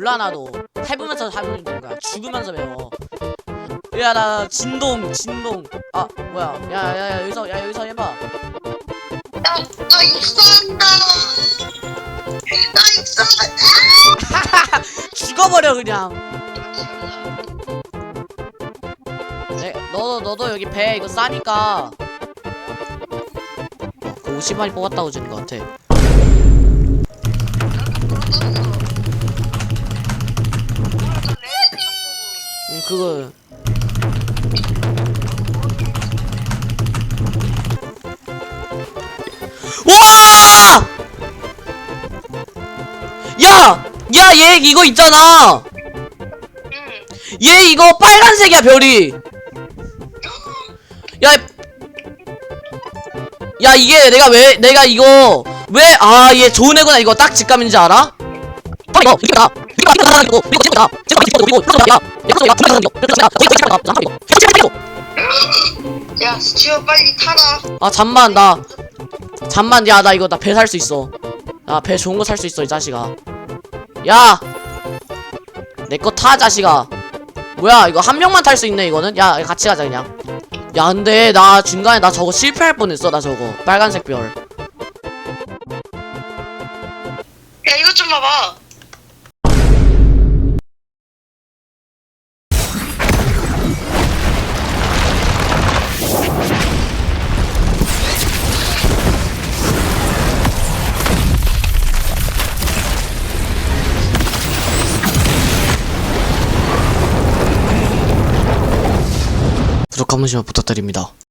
몰라 나도 해보면서 하면 되는 거야. 죽으면서 배워. 야 나 진동 진동. 아 뭐야. 야야야 여기서 야 여기서 해봐. 나, 나 익사한다. 나 익사한다. 죽어버려 그냥. 네, 너도 너도 여기 배 이거 싸니까. 어, 그 50마리 뽑았다고 주는 것 같아 그거 와! 야! 야, 얘 이거 있잖아! 응. 얘 이거 빨간색이야, 별이! 야, 야, 이게 내가 왜, 내가 이거, 왜, 아, 얘 좋은 애구나, 이거 딱 직감인지 알아? 이거, 나! 이거, 이거 나! 이거, 나! 이거, 이거, 야! 야, 이거, 이거, 이거, 이거, 이거, 이거, 이거, 이거, 이거, 이거, 이거, 야, 스티어 빨리 타라. 아 잠만 나 잠만 야 나 이거 나 배 살 수 있어 야배 좋은 거 살 수 있어 이 자식아 야 내 거 타 자식아 뭐야 이거 한 명만 탈 수 있네 이거는 야 같이 가자 그냥 야 근데 나 중간에 나 저거 실패할 뻔했어 나 저거 빨간색 별 야, 이것 좀 봐봐. 구독 한 번씩만 부탁드립니다